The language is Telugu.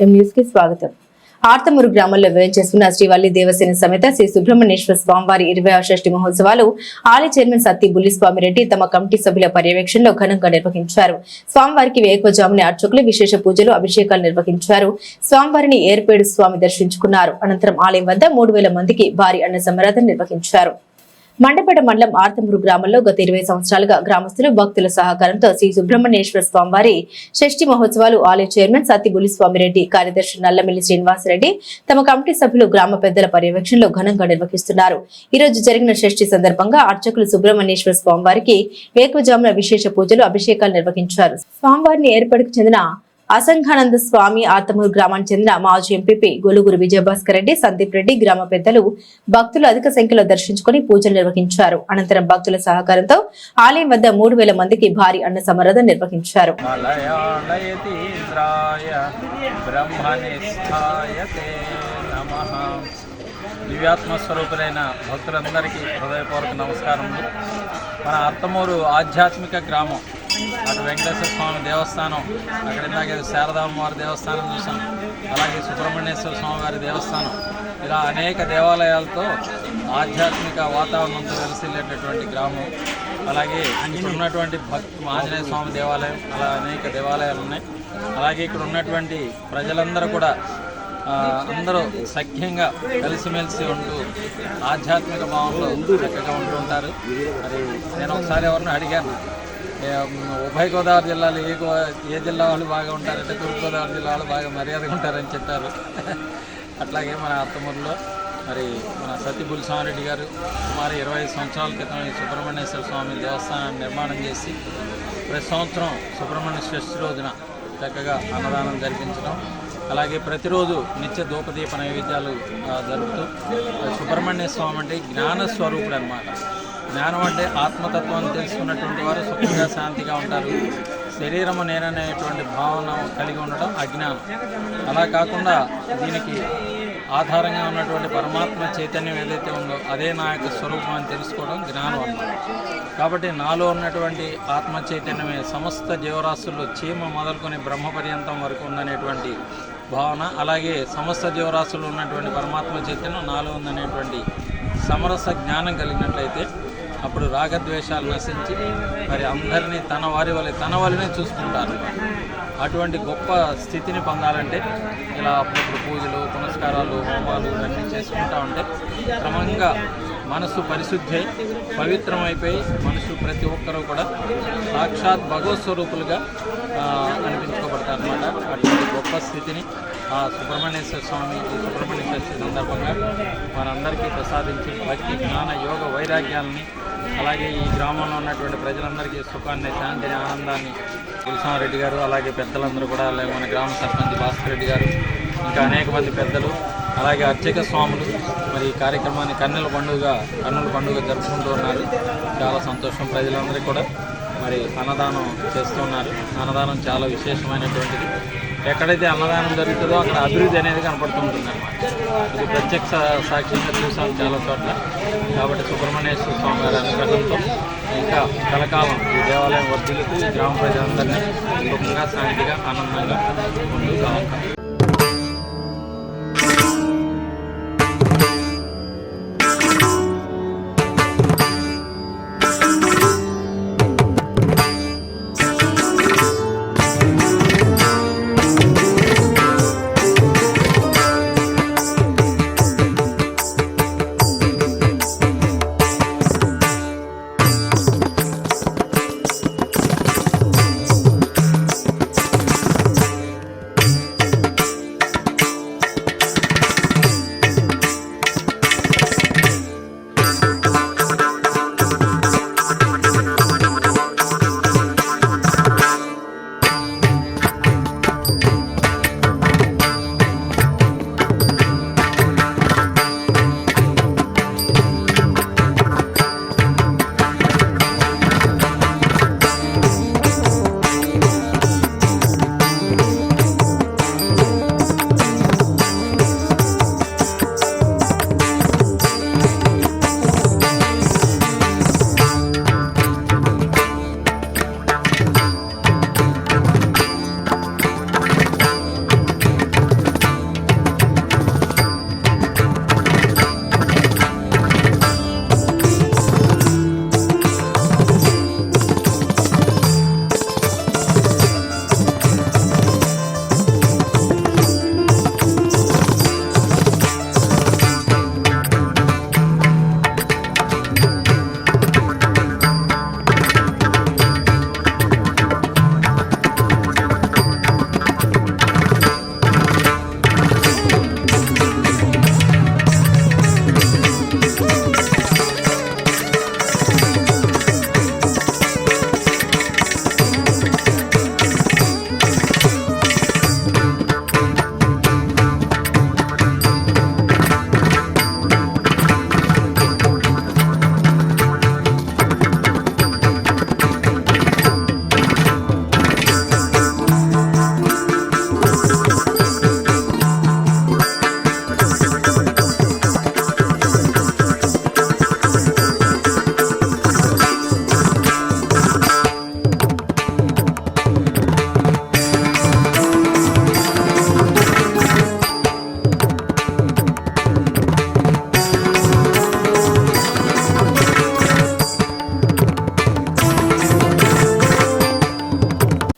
ఎం కి స్వాగతం. ఆర్తమూరు గ్రామంలో వేయించేస్తున్న శ్రీవల్లి దేవసేన సమేత శ్రీ సుబ్రహ్మణ్యేశ్వర స్వామివారి ఇరవై షష్ఠి మహోత్సవాలు ఆలయ చైర్మన్ సత్తి బుల్లిస్వామి రెడ్డి తమ కమిటీ సభ్యుల పర్యవేక్షణలో ఘనంగా నిర్వహించారు. స్వామివారికి వేకువజామున అర్చకులు విశేష పూజలు అభిషేకాలు నిర్వహించారు. స్వామివారిని ఏర్పేడు స్వామి దర్శించుకున్నారు. అనంతరం ఆలయం వద్ద మూడు వేల మందికి భారీ అన్న సమరాధన నిర్వహించారు. మండపేట మండలం ఆర్తమూరు గ్రామంలో గత ఇరవై సంవత్సరాలుగా గ్రామస్తులు భక్తుల సహకారంతో శ్రీ సుబ్రహ్మణ్యేశ్వర స్వామివారి షష్ఠి మహోత్సవాలు ఆలయ చైర్మన్ సత్తి స్వామిరెడ్డి కార్యదర్శి నల్లమిల్లి శ్రీనివాసరెడ్డి తమ కమిటీ సభ్యులు గ్రామ పెద్దల పర్యవేక్షణలో ఘనంగా నిర్వహిస్తున్నారు. ఈ రోజు జరిగిన షష్ఠి సందర్భంగా అర్చకులు సుబ్రహ్మణ్యేశ్వర స్వామివారికి వేకువజామున విశేష పూజలు అభిషేకాలు నిర్వహించారు. స్వామివారిని ఏర్పాటుకు చెందిన అసంఘానంద స్వామి ఆతమూరు గ్రామానికి చెందిన మాజీ ఎంపీపీ గొలుగురు విజయభాస్కర్ రెడ్డి సందీప్ రెడ్డి గ్రామ పెద్దలు భక్తులు అధిక సంఖ్యలో దర్శించుకుని పూజలు నిర్వహించారు. అనంతరం భక్తుల సహకారంతో ఆలయం వద్ద మూడు వేల మందికి భారీ అన్న సమరథం నిర్వహించారు. దివ్యాత్మస్వరూపులైన భక్తులందరికీ హృదయపూర్వక నమస్కారములు. మన అత్తమూరు ఆధ్యాత్మిక గ్రామం అటు వెంకటేశ్వర స్వామి దేవస్థానం. అక్కడ ఇందాక శారదామ్మ వారి దేవస్థానం చూసాం అలాగే సుబ్రహ్మణ్యేశ్వర స్వామి వారి దేవస్థానం. ఇలా అనేక దేవాలయాలతో ఆధ్యాత్మిక వాతావరణంతో వెలసిల్లేటటువంటి గ్రామం. అలాగే ఇక్కడ ఉన్నటువంటి భక్తి ఆంజనేయ స్వామి దేవాలయం. అలా అనేక దేవాలయాలు ఉన్నాయి. అలాగే ఇక్కడ ఉన్నటువంటి ప్రజలందరూ కూడా అందరూ సఖ్యంగా కలిసిమెలిసి ఉంటూ ఆధ్యాత్మిక భావంలో చక్కగా ఉంటూ ఉంటారు. మరి నేను ఒకసారి ఎవరిని అడిగాను. ఉభయ గోదావరి జిల్లాలో ఏ గో ఏ జిల్లా వాళ్ళు బాగా ఉంటారంటే తూర్పుగోదావరి జిల్లా వాళ్ళు బాగా మర్యాదగా ఉంటారని చెప్పారు. అట్లాగే మన అత్తమూరులో మరి మన సత్యబుల్ స్వామిరెడ్డి గారు సుమారు ఇరవై ఐదు సంవత్సరాల క్రితం ఈ సుబ్రహ్మణ్యేశ్వర స్వామి దేవస్థానాన్ని నిర్మాణం చేసి ప్రతి సంవత్సరం సుబ్రహ్మణ్య షష్ఠి రోజున చక్కగా అన్నదానం జరిపించడం అలాగే ప్రతిరోజు నిత్య దూపదీప నైవేద్యాలు జరుపుతూ సుబ్రహ్మణ్య స్వామి అంటే జ్ఞాన స్వరూపుడు అనమాట జ్ఞానం అంటే ఆత్మతత్వాన్ని తెలుసుకున్నటువంటి వారు సుఖంగా శాంతిగా ఉంటారు. శరీరము నేననేటువంటి భావన కలిగి ఉండడం అజ్ఞానం. అలా కాకుండా దీనికి ఆధారంగా ఉన్నటువంటి పరమాత్మ చైతన్యం ఏదైతే ఉందో అదే నా యొక్క స్వరూపం అని తెలుసుకోవడం జ్ఞానం అన్నమాట. కాబట్టి నాలో ఉన్నటువంటి ఆత్మ చైతన్యమే సమస్త జీవరాశుల్లో చీమ మొదలుకొని బ్రహ్మ పర్యంతం వరకు ఉందనేటువంటి భావన అలాగే సమస్త జీవరాశుల్లో ఉన్నటువంటి పరమాత్మ చైతన్యం నాలో ఉందనేటువంటి సమరస జ్ఞానం కలిగినట్లయితే అప్పుడు రాగద్వేషాలు నశించి మరి అందరినీ తన వారి వలె తన వలనే చూసుకుంటారు. అటువంటి గొప్ప స్థితిని పొందాలంటే ఇలా అప్పుడప్పుడు పూజలు పునస్కారాలు హోమాలు ఇవన్నీ చేసుకుంటా ఉంటే క్రమంగా మనసు పరిశుద్ధి అయి పవిత్రమైపోయి మనసు ప్రతి ఒక్కరూ కూడా సాక్షాత్ భగవత్ స్వరూపులుగా ఆ, అనమాట అటువంటి గొప్ప స్థితిని ఆ సుబ్రహ్మణ్యేశ్వర స్వామి సుబ్రహ్మణ్య సుబ్రహ్మణ్యేశ్వర సందర్భంగా మనందరికీ ప్రసాదించి భక్తి జ్ఞాన యోగ వైరాగ్యాలని అలాగే ఈ గ్రామంలో ఉన్నటువంటి ప్రజలందరికీ సుఖాన్ని శాంతిని ఆనందాన్ని రెడ్డి గారు అలాగే పెద్దలందరూ కూడా అలాగే మన గ్రామ సర్పంచ్ భాస్కర్ రెడ్డి గారు ఇంకా అనేక మంది పెద్దలు అలాగే అర్చక స్వాములు మరి ఈ కార్యక్రమాన్ని కన్నెల పండుగ కన్నుల పండుగ జరుపుకుంటూ ఉన్నారు. చాలా సంతోషం ప్రజలందరికీ కూడా. మరి అన్నదానం చేస్తున్నారు అన్నదానం చాలా విశేషమైనటువంటిది. ఎక్కడైతే అన్నదానం జరుగుతుందో అక్కడ అభివృద్ధి అనేది కనపడుతుంటుంది అన్నమాట ఇది ప్రత్యక్ష సాక్ష్యంగా చూసాం చాలా చోట్ల. కాబట్టి సుబ్రహ్మణ్యేశ్వర స్వామి గారి అనుగ్రహంతో ఇంకా కలకాలం ఈ దేవాలయం వర్ధులకు గ్రామ ప్రజలందరినీ సుఖంగా శాంతిగా ఆనందంగా ముందుగా కావాలి